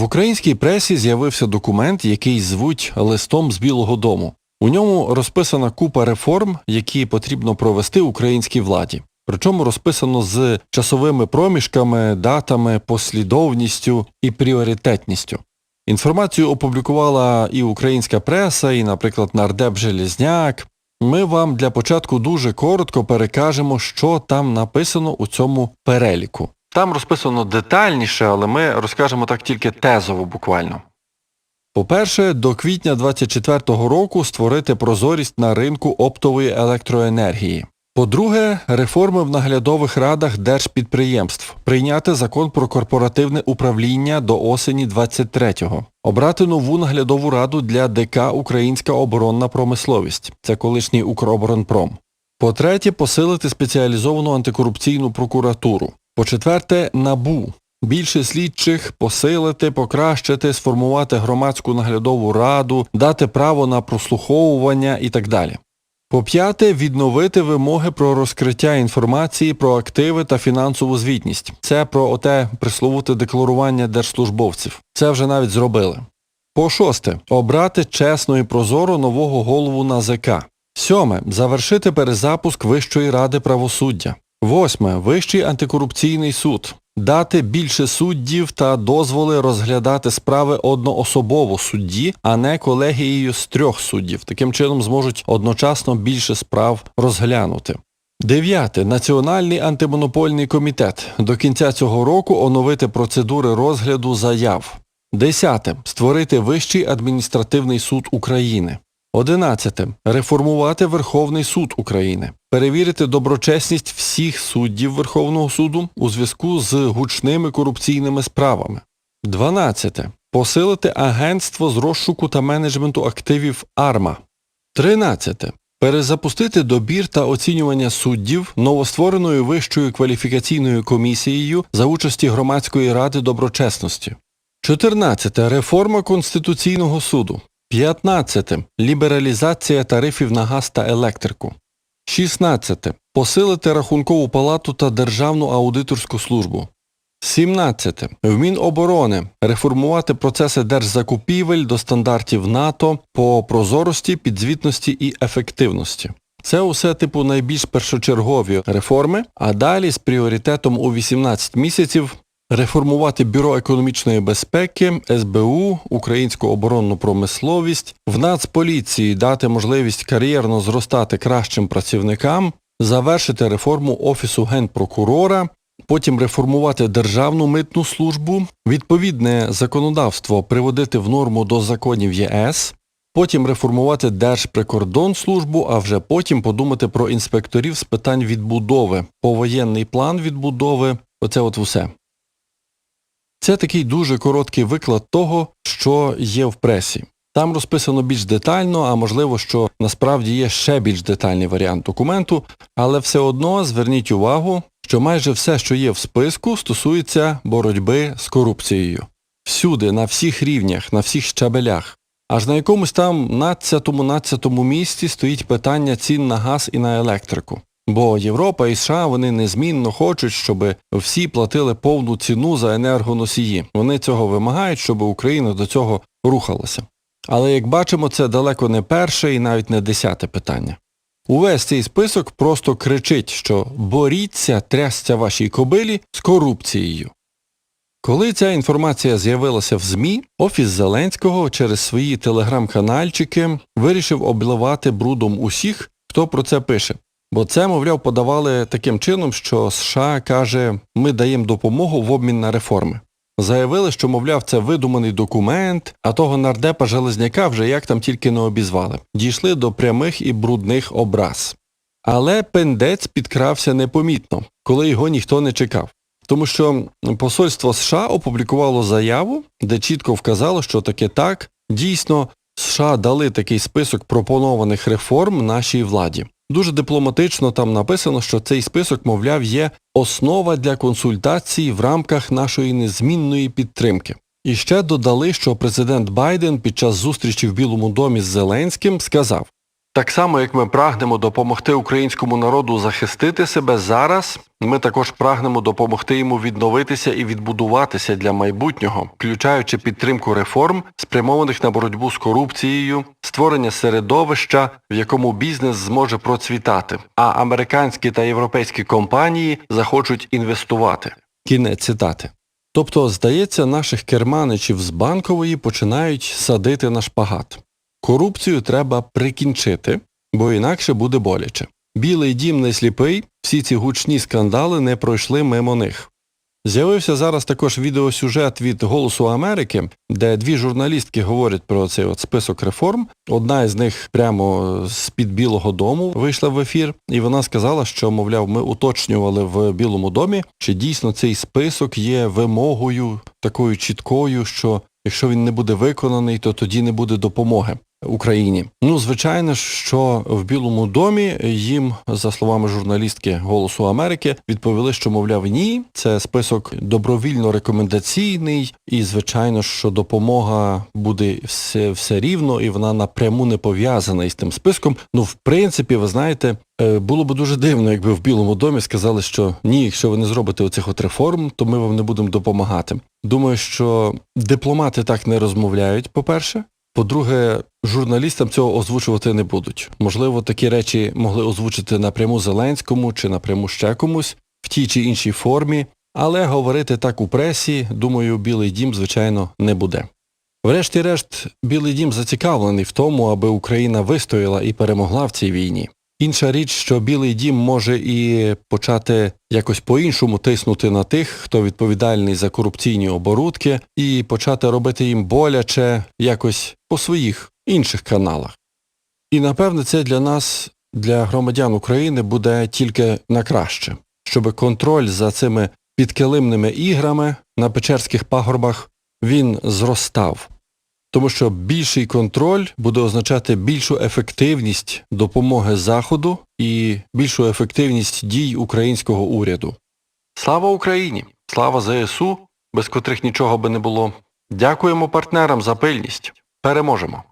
В українській пресі з'явився документ, який звуть листом з Білого Дому. У ньому розписана купа реформ, які потрібно провести українській владі. Причому розписано з часовими проміжками, датами, послідовністю і пріоритетністю. Інформацію опублікувала і українська преса, і, наприклад, нардеп Желізняк. Ми вам для початку дуже коротко перекажемо, що там написано у цьому переліку. Там розписано детальніше, але ми розкажемо так тільки тезово буквально. По-перше, до квітня 2024 року створити прозорість на ринку оптової електроенергії. По-друге, реформи в наглядових радах держпідприємств. Прийняти закон про корпоративне управління до осені 23-го. Обрати нову наглядову раду для ДК Українська оборонна промисловість. Це колишній Укроборонпром. По-третє, посилити спеціалізовану антикорупційну прокуратуру. По-четверте, НАБУ. Більше слідчих посилити, покращити, сформувати громадську наглядову раду, дати право на прослуховування і так далі. По-п'яте, відновити вимоги про розкриття інформації про активи та фінансову звітність. Це про оте присловуте декларування держслужбовців. Це вже навіть зробили. По-шосте, обрати чесно і прозоро нового голову НАЗК. Сьоме, завершити перезапуск Вищої ради правосуддя. Восьме, Вищий антикорупційний суд. Дати більше суддів та дозволи розглядати справи одноособово судді, а не колегією з трьох суддів. Таким чином зможуть одночасно більше справ розглянути. Дев'яте. Національний антимонопольний комітет. До кінця цього року оновити процедури розгляду заяв. Десяте. Створити Вищий адміністративний суд України. Одинадцяте. Реформувати Верховний суд України. Перевірити доброчесність всіх суддів Верховного суду у зв'язку з гучними корупційними справами. Дванадцяте. Посилити агентство з розшуку та менеджменту активів АРМА. Тринадцяте. Перезапустити добір та оцінювання суддів новоствореною Вищою кваліфікаційною комісією за участі Громадської ради доброчесності. 14. Реформа Конституційного суду. 15. Лібералізація тарифів на газ та електрику. 16. Посилити Рахункову палату та Державну аудиторську службу. 17. В Міноборони реформувати процеси держзакупівель до стандартів НАТО по прозорості, підзвітності і ефективності. Це усе типу найбільш першочергові реформи, а далі з пріоритетом у 18 місяців реформувати Бюро економічної безпеки, СБУ, Українську оборонну промисловість, в Нацполіції дати можливість кар'єрно зростати кращим працівникам, завершити реформу Офісу Генпрокурора, потім реформувати Державну митну службу, відповідне законодавство приводити в норму до законів ЄС, потім реформувати Держприкордонслужбу, а вже потім подумати про інспекторів з питань відбудови, повоєнний план відбудови, оце от все. Це такий дуже короткий виклад того, що є в пресі. Там розписано більш детально, а можливо, що насправді є ще більш детальний варіант документу, але все одно зверніть увагу, що майже все, що є в списку, стосується боротьби з корупцією. Всюди, на всіх рівнях, на всіх щабелях. Аж на якомусь там 12-13 місці стоїть питання цін на газ і на електрику. Бо Європа і США вони незмінно хочуть, щоб всі платили повну ціну за енергоносії. Вони цього вимагають, щоб Україна до цього рухалася. Але як бачимо, це далеко не перше і навіть не десяте питання. Увесь цей список просто кричить, що боріться, трясця вашій кобилі з корупцією. Коли ця інформація з'явилася в ЗМІ, Офіс Зеленського через свої телеграм-канальчики вирішив обливати брудом усіх, хто про це пише. Бо це, мовляв, подавали таким чином, що США каже, ми даємо допомогу в обмін на реформи. Заявили, що, мовляв, це видуманий документ, а того нардепа Железняка вже як там тільки не обізвали. Дійшли до прямих і брудних образ. Але пендець підкрався непомітно, коли його ніхто не чекав. Тому що посольство США опублікувало заяву, де чітко вказало, що таке так, дійсно, США дали такий список пропонованих реформ нашій владі. Дуже дипломатично там написано, що цей список, мовляв, є основа для консультацій в рамках нашої незмінної підтримки. І ще додали, що президент Байден під час зустрічі в Білому домі з Зеленським сказав, Так само, як ми прагнемо допомогти українському народу захистити себе зараз, ми також прагнемо допомогти йому відновитися і відбудуватися для майбутнього, включаючи підтримку реформ, спрямованих на боротьбу з корупцією, створення середовища, в якому бізнес зможе процвітати, а американські та європейські компанії захочуть інвестувати. Кінець цитати. Тобто, здається, наших керманичів з банкової починають садити на шпагат. Корупцію треба прикінчити, бо інакше буде боляче. Білий дім не сліпий, всі ці гучні скандали не пройшли мимо них. З'явився зараз також відеосюжет від Голосу Америки, де дві журналістки говорять про цей от список реформ. Одна із них прямо з-під Білого дому вийшла в ефір, і вона сказала, що, мовляв, ми уточнювали в Білому домі, чи дійсно цей список є вимогою такою чіткою, що якщо він не буде виконаний, то тоді не буде допомоги. Україні. Ну, звичайно що в Білому домі їм, за словами журналістки Голосу Америки, відповіли, що, мовляв, ні, це список добровільно рекомендаційний, і, звичайно, що допомога буде все, все рівно, і вона напряму не пов'язана із тим списком. Ну, в принципі, ви знаєте, е, було б дуже дивно, якби в Білому домі сказали, що ні, якщо ви не зробите оцих от реформ, то ми вам не будемо допомагати. Думаю, що дипломати так не розмовляють, по-перше. По-друге, журналістам цього озвучувати не будуть. Можливо, такі речі могли озвучити напряму Зеленському чи напряму ще комусь в тій чи іншій формі, але говорити так у пресі, думаю, Білий дім, звичайно, не буде. Врешті-решт, Білий дім зацікавлений в тому, аби Україна вистояла і перемогла в цій війні. Інша річ, що Білий дім може і почати якось по-іншому тиснути на тих, хто відповідальний за корупційні оборудки, і почати робити їм боляче якось по своїх інших каналах. І напевне це для нас, для громадян України, буде тільки на краще, щоб контроль за цими підкилимними іграми на Печерських пагорбах він зростав тому що більший контроль буде означати більшу ефективність допомоги Заходу і більшу ефективність дій українського уряду. Слава Україні! Слава ЗСУ, без котрих нічого би не було. Дякуємо партнерам за пильність. Переможемо!